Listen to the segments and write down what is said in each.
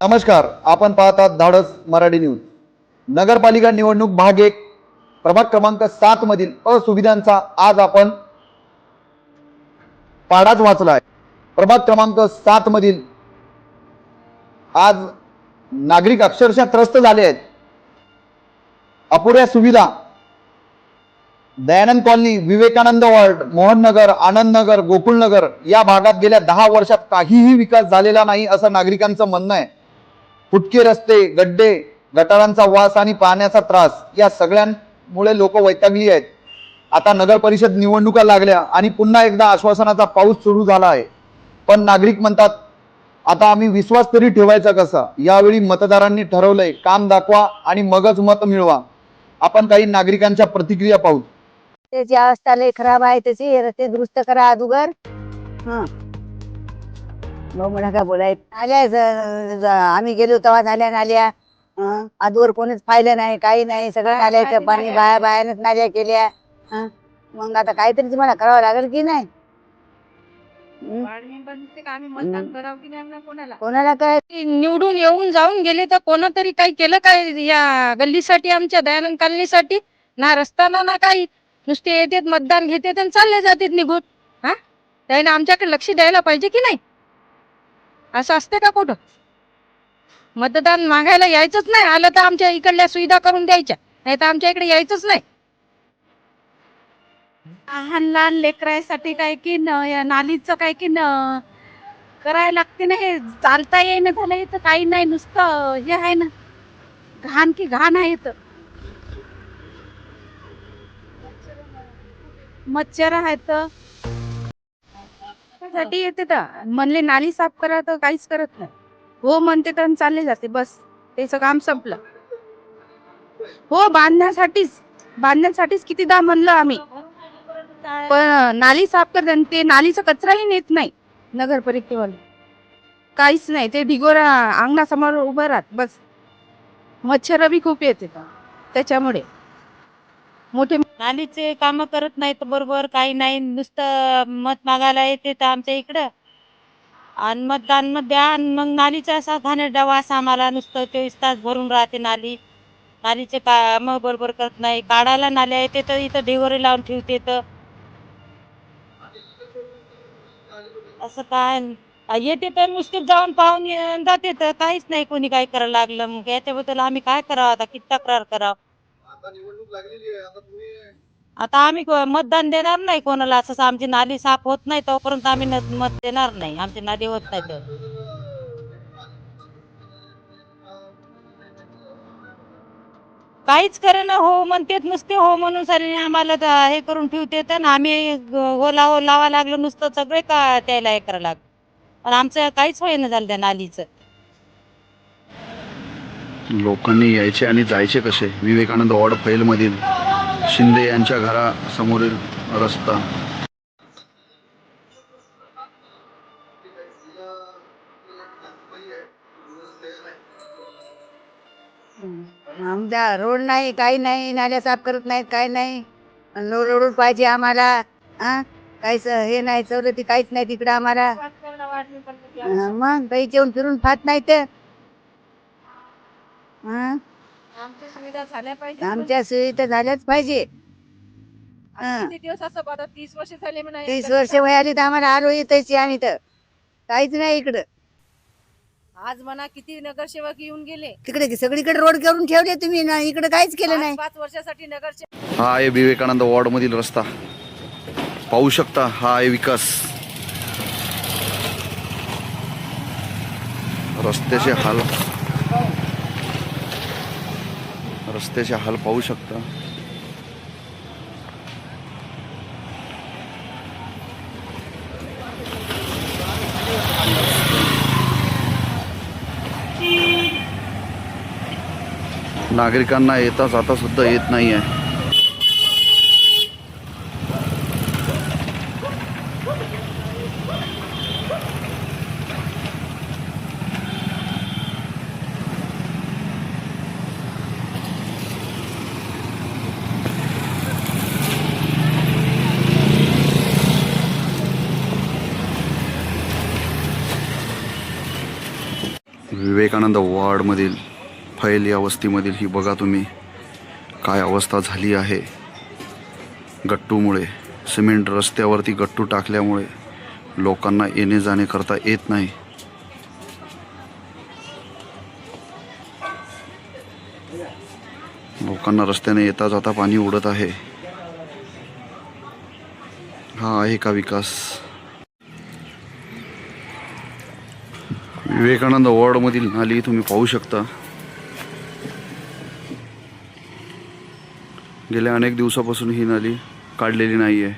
नमस्कार आपण पाहतात धाडस मराठी न्यूज. नगरपालिका निवडणूक भाग एक प्रभाग क्रमांक सात मधील असुविधांचा आज आपण पाडाच वाचला आहे प्रभाग क्रमांक सात मधील आज नागरिक अक्षरशः त्रस्त झाले आहेत. अपुऱ्या सुविधा. दयानंद कॉलनी विवेकानंद वॉर्ड मोहननगर आनंदनगर गोकुळनगर या भागात गेल्या दहा वर्षात काहीही विकास झालेला नाही असं नागरिकांचं म्हणणं आहे. फुटके रस्ते गड्डे गटारांचा वास आणि पाण्याचा त्रास या सगळ्यांमुळे लोक वैतागली आहेत. आता नगर परिषद निवडणुका लागल्या आणि पुन्हा एकदा आश्वासनाचा पाऊस सुरू झाला आहे. पण नागरिक म्हणतात आता आम्ही विश्वास तरी ठेवायचा कसा? यावेळी मतदारांनी ठरवलंय काम दाखवा आणि मगच मत मिळवा. आपण काही नागरिकांच्या प्रतिक्रिया पाहू. त्याची अवस्था लय खराब आहे त्याची रस्ते दुरुस्त करा अगोदर. हा. भाऊ म्हणा का बोलाय आल्या ज- ज- आम्ही गेलो तेव्हा झाल्या नाल्या. हं. आजवर कोणीच पाहिलं नाही काही नाही सगळं नाल्याचं पाणी बाया बायानच नाल्या केल्या. हं. मग आता काहीतरी तुम्हाला करावं लागेल की नाही? हं. कोणाला? काय? निवडून येऊन जाऊन गेले तर कोणतरी काही केलं काय या गल्लीसाठी आमच्या दयानंद कॉलनीसाठी? ना रस्ता ना ना काही. नुसते येतात मतदान घेतात आणि चालले जातात निघून. हा? त्याने आमच्याकडे लक्ष द्यायला पाहिजे की नाही? असं असते का कुठं? मतदान मागायला यायचंच नाही. आलं तर आमच्या इकडल्या सुविधा करून द्यायच्या. नाही तर आमच्या इकडे यायचंच नाही. लहान लहान लेकरासाठी काय की न नालीचं काय की न करायला लागते ना हे. चालता येईना झालं हे तर काही नाही. नुसतं हे आहे ना. घाण की घाण आहे इथं मच्छर आहेत. साठी येते तर. म्हणले नाली साफ करा तर काहीच करत नाही. हो म्हणते तर चालले जाते. बस. त्याचं काम संपलं. हो बांधण्यासाठीच. बांधण्यासाठीच कितीदा म्हणलं आम्ही. पण नाली साफ करते आणि ते नालीचा कचराही नेत नाही. नगर परिषदेवाले काहीच नाही. ते ढिगोरा अंगणासमोर उभं राहत. बस. मच्छर बी खूप येते. त्याच्यामुळे. मोठे नालीचे काम करत नाहीत बरोबर काही नाही. नुसतं मत मागायला येते तर आमच्या इकडं. आणि मतदान मग द्या आणि मग नालीचा असा घाणेरडा वास आम्हाला नुसतं चोवीस तास भरून राहते नाली. नालीचे काम बरोबर करत नाही. काढायला नाल्या येते तर इथं ढिगोरे लावून ठेवते तर. असं काय? येते तर नुसते जाऊन पाहून जाते तर काहीच नाही. कोणी काय करायला लागलं मग? याच्याबद्दल आम्ही काय करावं आता? किती तक्रार करावं? आता आम्ही को- मतदान देणार नाही कोणाला. असं आमची नाली साफ होत नाही तोपर्यंत आम्ही न- मत देणार नाही. आमची नाली होत नाही तर. काहीच करे ना हो म्हणतेत नुसते हो म्हणून सारे आम्हाला हे करून ठेवते तर आम्ही ग- हो लाव लावा लागलो नुसतं सगळे का त्याला हे करायला लागलं. पण आमचं काहीच होईना झालं त्या नालीचं. लोकांनी यायचे आणि जायचे कसे? विवेकानंद वॉर्ड पैलमधील शिंदे यांच्या घरासमोरील रस्ता. आमचा रोड नाही काही नाही नाल्या साफ करत नाहीत काही नाही. रोड पाहिजे आम्हाला. हा? काहीच हे नाही सवलती काहीच नाही तिकडं आम्हाला. हं, मग काही जेवण फिरून खात नाही तर? हं, आमच्या सुविधा झाल्या पाहिजे आमच्या सुविधा झाल्याच पाहिजे. हं. किती दिवस असं बरं तीस वर्ष झाले म्हणा तीस वर्ष वयाली तर आम्हाला आलो येतायची आम्ही तर. काहीच नाही इकडं. आज म्हणा किती नगरसेवक येऊन गेले. तिकडे सगळीकडे रोड करून ठेवले तुम्ही ना इकडे काहीच केलं नाही. पाच वर्षासाठी नगरसेवक हा आहे विवेकानंद वॉर्डमधील रस्ता. पाहू शकता हा आहे विकास. रस्त्याचे हाल रस्त्याचे हाल पाहू शकता. नागरिकांना येता जाता सुद्धा येत नाही आहे विवेकानंद विवेकानंद वार्डमधील फैल या वस्तीमधील ही बघा तुम्ही काय अवस्था झाली आहे. गट्टूमुळे सिमेंट रस्त्यावरती गट्टू टाकल्यामुळे लोकांना येणे जाणे करता येत नाही. लोकांना रस्त्याने येता जाता पाणी उडत आहे. हा आहे का विकास? विवेकानंद वॉर्डमधील नाली तुम्ही पाहू शकता. गेल्या अनेक दिवसापासून ही नाली काढलेली नाही आहे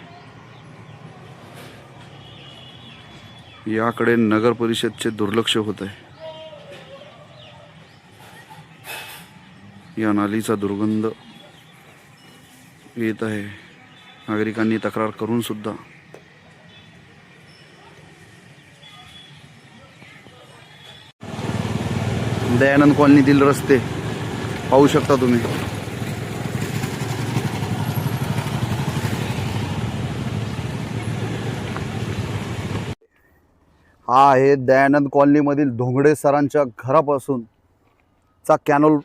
याकडे नगर परिषदचे दुर्लक्ष होत आहे या नालीचा दुर्गंध येत आहे. नागरिकांनी तक्रार करून सुद्धा दयानंद कॉलनीतील रस्ते पाहू शकता तुम्ही. हा आहे दयानंद कॉलनीमधील धोंगडे सरांच्या घरापासून चा कॅनोल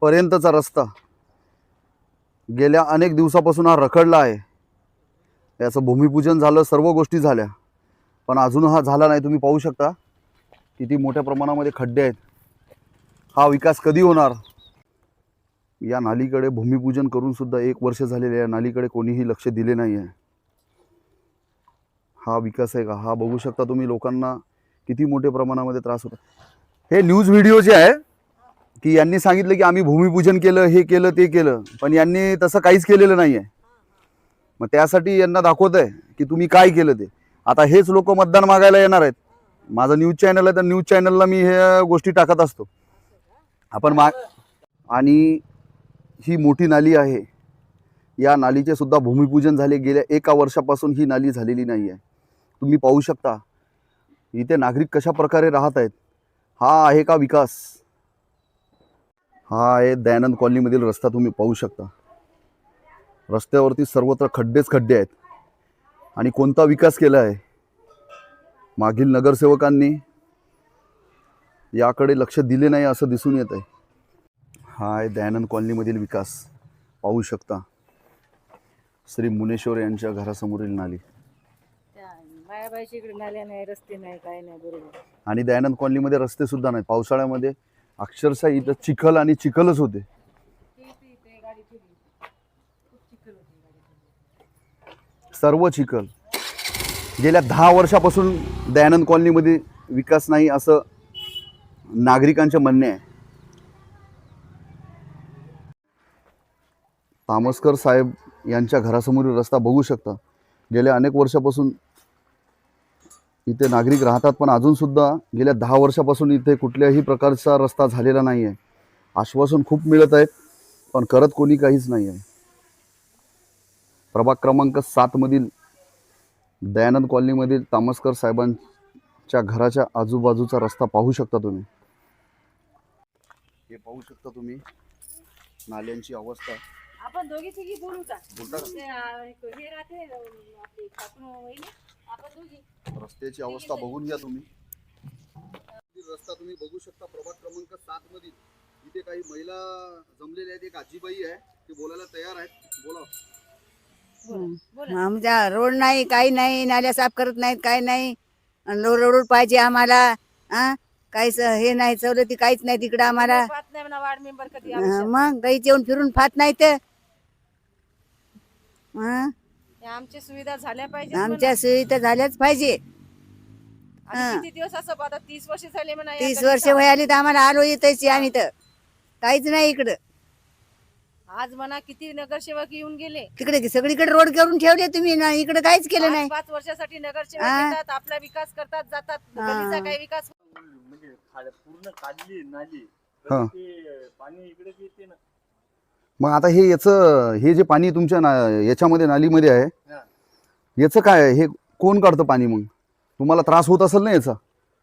पर्यंतचा रस्ता. गेल्या अनेक दिवसापासून हा रखडला आहे. याचं भूमिपूजन झालं सर्व गोष्टी झाल्या. पण अजून हा झाला नाही तुम्ही पाहू शकता. किती मोठ्या प्रमाणामध्ये खड्डे आहेत. हा विकास कधी होणार? या नालीकडे भूमिपूजन करून सुद्धा एक वर्ष झालेले या नालीकडे कोणीही लक्ष दिले नाही आहे हा विकास आहे का? हा बघू शकता तुम्ही लोकांना किती मोठ्या प्रमाणामध्ये त्रास होतो. हे न्यूज व्हिडिओ जे आहे की यांनी सांगितलं की आम्ही भूमिपूजन केलं हे केलं ते केलं पण यांनी तसं काहीच केलेलं नाही आहे मग त्यासाठी यांना दाखवत आहे की तुम्ही काय केलं ते. आता हेच लोक मतदान मागायला येणार आहेत. माझं न्यूज चॅनल आहे तर न्यूज चॅनलला मी हे गोष्टी टाकत असतो. आपण मा आणि ही मोठी नाली आहे. या नालीचे सुद्धा भूमिपूजन झाले. गेल्या एका वर्षापासून ही नाली झालेली नाही आहे. तुम्ही पाहू शकता. इथे नागरिक कशा प्रकारे राहत आहेत? हा आहे का विकास? हा आहे दयानंद कॉलनीमधील रस्ता. तुम्ही पाहू शकता. रस्त्यावरती सर्वत्र खड्डेच खड्डे आहेत. आणि कोणता विकास केला आहे? मागील नगरसेवकांनी याकडे लक्ष दिले नाही असं दिसून येत आहे. हा आहे दयानंद कॉलनीमधील विकास. पाहू शकता. श्री मुनेश्वर यांच्या घरासमोरील नाली. नाही नाही नाही आणि दयानंद कॉलनीमध्ये रस्ते सुद्धा नाहीत. पावसाळ्यामध्ये अक्षरशः इथं चिखल आणि चिखलच होते. सर्व चिखल. गेल्या दहा वर्षापासून दयानंद कॉलनीमध्ये विकास नाही असं नागरिकांचे म्हणणे आहे. तामसकर साहेब यांच्या घरासमोरील रस्ता बघू शकता. गेल्या अनेक वर्षापासून इथे नागरिक राहतात पण अजूनसुद्धा गेल्या दहा वर्षापासून इथे कुठल्याही प्रकारचा रस्ता झालेला नाही आहे. आश्वासन खूप मिळत आहेत पण करत कोणी काहीच नाही आहे. प्रभाग क्रमांक सातमधील दयानंद कॉलनीमधील तामसकर साहेबांच्या घराच्या आजूबाजूचा रस्ता पाहू शकता तुम्ही. हे पाहू शकता तुम्ही. नाल्यांची अवस्था. आपण दोघी तिघी बोलू का? बोलता? ते, हे राहते अं, आपली काकू वहिनी, आपण दोघी. रस्त्याची अवस्था बघून घ्या तुम्ही. रस्ता तुम्ही बघू शकता प्रभाग क्रमांक सात मधील. इथे काही महिला जमलेल्या आहेत. एक आजीबाई आहे. ते बोलायला तयार आहेत. बोला. आमच्या रोड नाही काही नाही नाल्या साफ करत नाहीत काय नाही. रोड रोड पाहिजे आम्हाला हा काहीच हे नाही सवलती काहीच नाही तिकडं आम्हाला. हं, मग काही येऊन फिरून फात नाही तर. हं, आमची सुविधा झाल्या पाहिजे आमच्या सुविधा झाल्याच पाहिजे. किती दिवस असं आता तीस वर्ष झाले म्हणा या तीस वर्ष वय आली तर आम्हाला आलो येतच आम्ही तर. काहीच नाही इकडं. आज म्हणा किती नगरसेवक येऊन गेले. तिकडे सगळीकडे रोड करून ठेवले तुम्ही ना इकडे काहीच केलं नाही. पाच वर्षासाठी नगरसेवक हा. येतात आपला विकास करतात जातात. गल्लीचा काही विकास पूर्ण काढली नाली. हा. तर ते पाणी इकडेच येते ना. मग आता हे याचं हे जे पाणी तुमच्या ना याच्यामध्ये नालीमध्ये आहे हा. याचं काय आहे? हे कोण काढतं पाणी मग? तुम्हाला त्रास होत असेल ना याचा?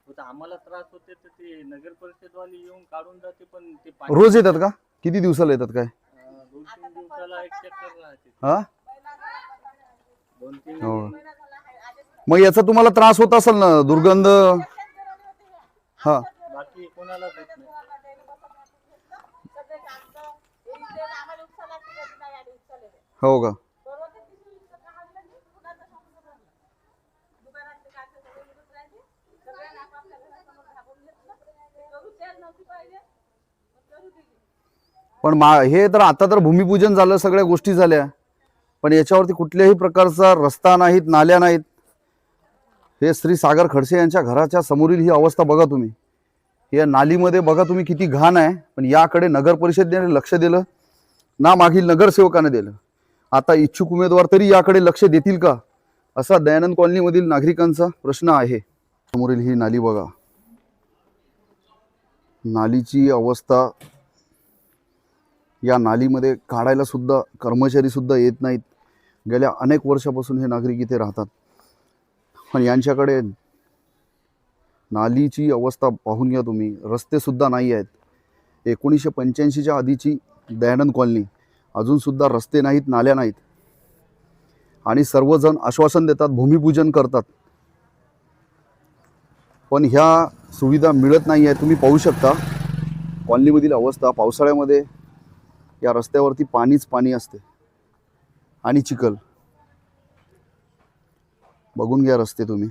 होता आम्हाला त्रास होते तर ते नगर परिषदवाले येऊन काढून जाते पण ते पाणी रोज येतात का? किती दिवसाला येतात काय? अं, दोन तीन दिवसाला एक चक्कर राहते. हा? दोन तीन हो. मग याचा तुम्हाला त्रास होत असेल ना दुर्गंध? हा. बाकी देत नाही. हो का? पण मा हे तर आता तर भूमिपूजन झालं सगळ्या गोष्टी झाल्या. पण याच्यावरती कुठल्याही प्रकारचा रस्ता नाहीत नाल्या नाहीत. हे श्री सागर खडसे यांच्या घराच्या समोरील ही अवस्था बघा तुम्ही. या नालीमध्ये बघा तुम्ही किती घाण आहे. पण याकडे नगर परिषदेने लक्ष दिलं. ना मागील नगरसेवकाने दिलं. आता इच्छुक उमेदवार तरी याकडे लक्ष देतील का? असा दयानंद कॉलनीमधील नागरिकांचा प्रश्न आहे. समोरील ही नाली बघा. नालीची अवस्था या नालीमध्ये काढायला सुद्धा कर्मचारी सुद्धा येत नाहीत. गेल्या अनेक वर्षापासून हे नागरिक इथे राहतात. पण यांच्याकडे नालीची अवस्था पाहून घ्या तुम्ही. रस्तेसुद्धा नाही आहेत. एकोणीसशे पंच्याऐंशीच्या आधीची दयानंद कॉलनी. अजूनसुद्धा रस्ते नाहीत नाल्या नाहीत. आणि सर्वजण आश्वासन देतात भूमिपूजन करतात. पण ह्या सुविधा मिळत नाही आहे तुम्ही पाहू शकता कॉलनीमधील अवस्था पावसाळ्यामध्ये या रस्त्यावरती पाणीच पाणी असते. आणि चिखल. बघून घ्या रस्ते तुम्ही.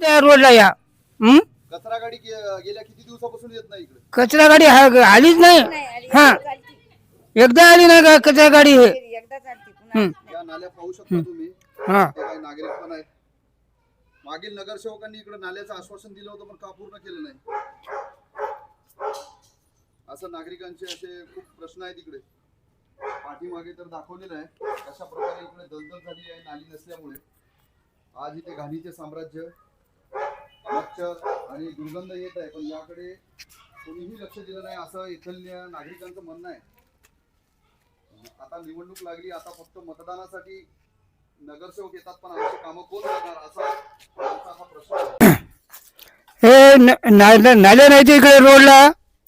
त्या रोडला या. हं? कचरा गाडी गेल्या किती दिवसापासून येत नाही इकडे? कचरा गाडी हा- आलीच नाही. हा. एकदा आली नाही का कचरा गाडी हे? हं. या नाल्या पाहू शकता तुम्ही. हा. ते काही नागरिक पण आहेत. मागील नगरसेवकांनी इकडे नाल्याचं आश्वासन दिलं होतं पण का पूर्ण केलं नाही? असं नागरिकांचे असे खूप प्रश्न आहेत इकडे. पाठीमागे तर दाखवलेलं आहे. कशा प्रकारे इकडे दलदल झाली आहे नाली नसल्यामुळे. आज इथे घाणीचे साम्राज्य मच्छर आणि दुर्गंध येत आहे पण याकडे कोणीही लक्ष दिलं नाही असं इथल्या नागरिकांचं म्हणणं आहे. आता निवडणूक लागली आता फक्त मतदानासाठी नगरसेवक येतात पण आमची कामं कोण करणार असा हा प्रश्न आहे. हे न- ना- नाही ते इकडे रोडला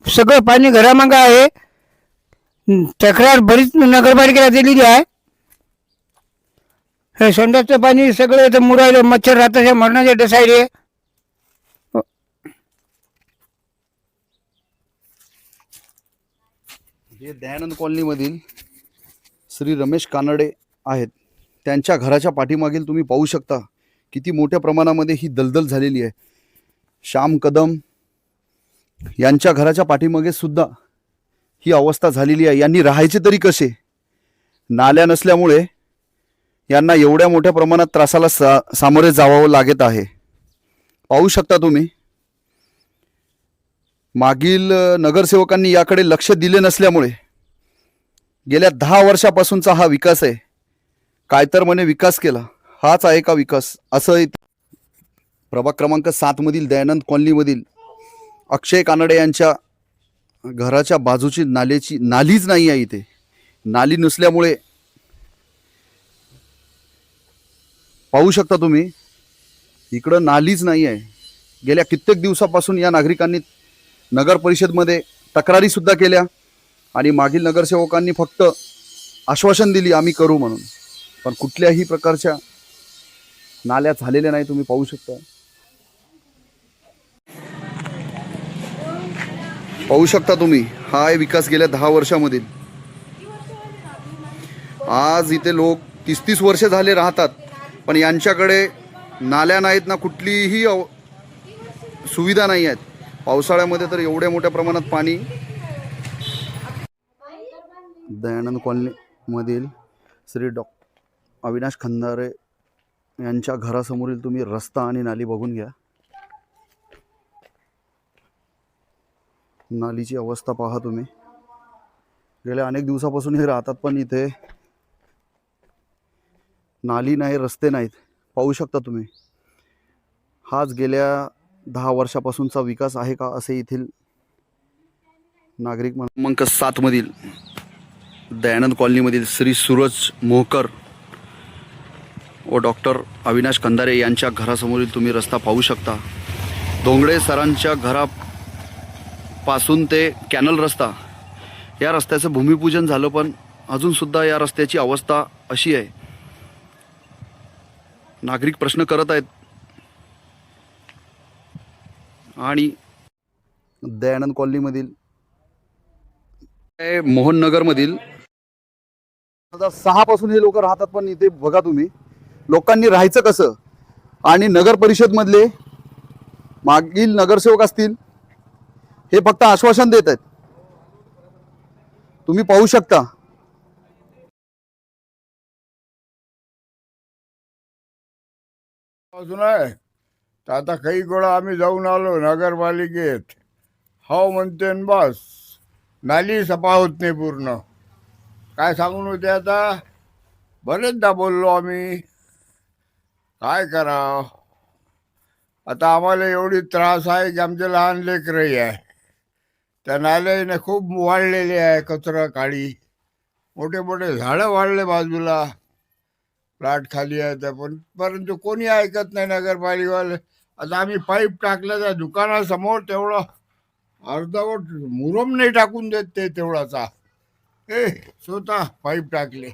सगळं पाणी घरामागं आहे. तक्रार बरीच नगरपालिकेला दिलेली आहे. हे संडासचं पाणी सगळं इथं मुरायले मच्छर राहतात मरणाचे डसायले. हे दयानंद कॉलनीमधील श्री रमेश कानडे आहेत त्यांच्या घराच्या पाठीमागील तुम्ही पाहू शकता किती मोठ्या प्रमाणामध्ये ही दलदल झालेली आहे. श्याम कदम यांच्या घराच्या पाठीमागे सुद्धा ही अवस्था झालेली आहे. यांनी राहायचे तरी कसे? नाल्या नसल्यामुळे यांना एवढ्या मोठ्या प्रमाणात त्रासाला सा सामोरे जावावं लागत आहे. पाहू शकता तुम्ही मागील नगरसेवकांनी याकडे लक्ष दिले नसल्यामुळे गेल्या दहा वर्षापासूनचा हा विकास आहे. काय तर म्हणे विकास केला. हाच आहे का विकास? असं प्रभाग क्रमांक सातमधील दयानंद कॉलनीमधील अक्षय कानडे यांच्या घराच्या बाजूची नाल्याची नालीच नाही आहे इथे. नाली नसल्यामुळे पाहू शकता तुम्ही इकडं नालीच नाही आहे. गेल्या कित्येक दिवसापासून या नागरिकांनी नगर परिषदमध्ये तक्रारीसुद्धा केल्या आणि मागील नगरसेवकांनी फक्त आश्वासन दिली आम्ही करू म्हणून. पण कुठल्याही प्रकारच्या नाल्या झालेल्या नाही तुम्ही पाहू शकता. पाहू शकता तुम्ही हा आहे विकास गेल्या दहा वर्षामधील आज इथे लोक तीस तीस वर्ष झाले राहतात पण यांच्याकडे नाल्या नाहीत ना कुठलीही अव सुविधा नाही आहेत. पावसाळ्यामध्ये तर एवढ्या मोठ्या प्रमाणात पाणी दयानंद कॉलनीमधील श्री डॉ. अविनाश खंदारे यांच्या घरासमोरील तुम्ही रस्ता आणि नाली बघून घ्या. नालीची अवस्था पहा तुम्ही. गेल्या अनेक दिवसापासून हे राहतात पण इथे नाली नाही रस्ते नाहीत. पाहू शकता तुम्ही. हाच गेल्या दहा वर्षापासूनचा विकास आहे का असे येथील नागरिक क्रमांक सातमधील दयानंद कॉलनीमधील श्री सूरज मोहकर व डॉक्टर अविनाश कंदारे यांच्या घरासमोरील तुम्ही रस्ता पाहू शकता. धोंगडे सरांच्या घरापासून ते कॅनल रस्ता. या रस्त्याचं भूमिपूजन झालं पण अजूनसुद्धा या रस्त्याची अवस्था अशी आहे. नागरिक प्रश्न करत आहेत आणि दयानंद कॉलनीमधील हे मोहननगरमधील आता सहा पासून हे लोक राहतात पण इथे बघा तुम्ही. लोकांनी राहायचं कसं? आणि नगर परिषद मधले मागील नगरसेवक असतील हे फक्त आश्वासन देत आहेत. तुम्ही पाहू शकता. अजून आहे. तर आता काही गोळा आम्ही जाऊन आलो नगरपालिकेत. हो म्हणते बस. नाली सफा होत नाही पूर्ण. काय सांगून होते आता? बरेचदा बोललो आम्ही. काय करावं? आता आम्हाला एवढी त्रास आहे की आमचे लहान लेकरही आहे त्या नाल्याने खूप वाढलेले आहे कचरा काळी मोठे मोठे झाडं वाढले बाजूला. फ्लॅट खाली आहे तर पण परंतु कोणी ऐकत नाही नगरपालिकेवाले. आता आम्ही पाईप टाकलं त्या दुकानासमोर तेवढं अर्धवट मुरम नाही टाकून देत ते तेवढाचा ए स्वतः पाईप टाकले.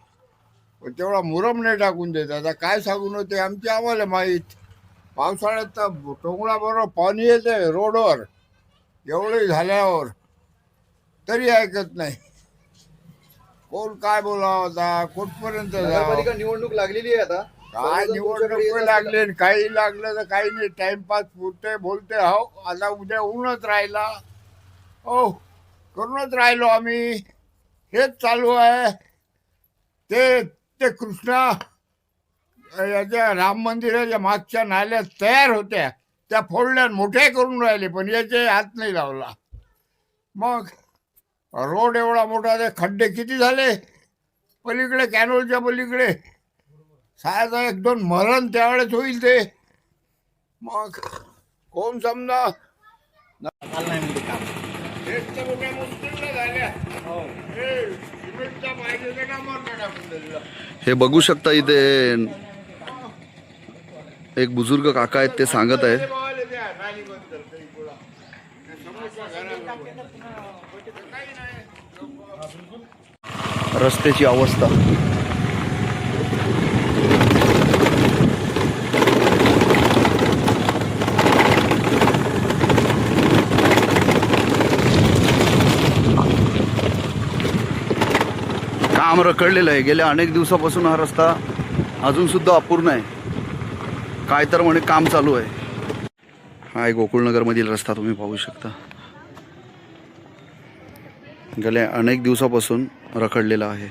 तेवढा मुरम नाही टाकून देत. आता काय सांगून होते आमचे आम्हाला माहीत. पावसाळ्यात तर टोंगळाबरोबर पाणी येते रोडवर. एवढे झाल्यावर तरी ऐकत नाही. कोण काय बोलावं आता? कुठपर्यंत निवडणूक लागलेली आहे आता. काय निवडणूक लागले न काही लागलं तर काही नाही. टाइमपास पुरते बोलते हो आता उद्या ऊनच राहिला. हो करूनच राहिलो आम्ही. हेच चालू आहे. ते ते कृष्णा याच्या राम मंदिराच्या मागच्या नाल्या तयार होत्या त्या फोडल्या मोठ्या करून राहिले पण याचे हात नाही लावला. मग रोड एवढा मोठा ते खड्डे किती झाले? पलीकडे कॅनोलच्या पलीकडे. सायाचा एक दोन मरण त्यावेळेस होईल ते. मग कोण समजा. हे. हे बघू शकता इथे एक बुजुर्ग काका आहेत ते सांगत आहेत. हे बघायला द्या, नालीबद्दल काही बोला. ते समोरच्या घराजवळ. काही नाही. रस्त्याची अवस्था काम रखडलेलं आहे. गेल्या अनेक दिवसापासून हा रस्ता अजूनसुद्धा अपूर्ण आहे. काय तर म्हणे काम चालू आहे. हा आहे गोकुळनगरमधील रस्ता तुम्ही पाहू शकता. गेल्या अनेक दिवसापासून रखडलेला आहे.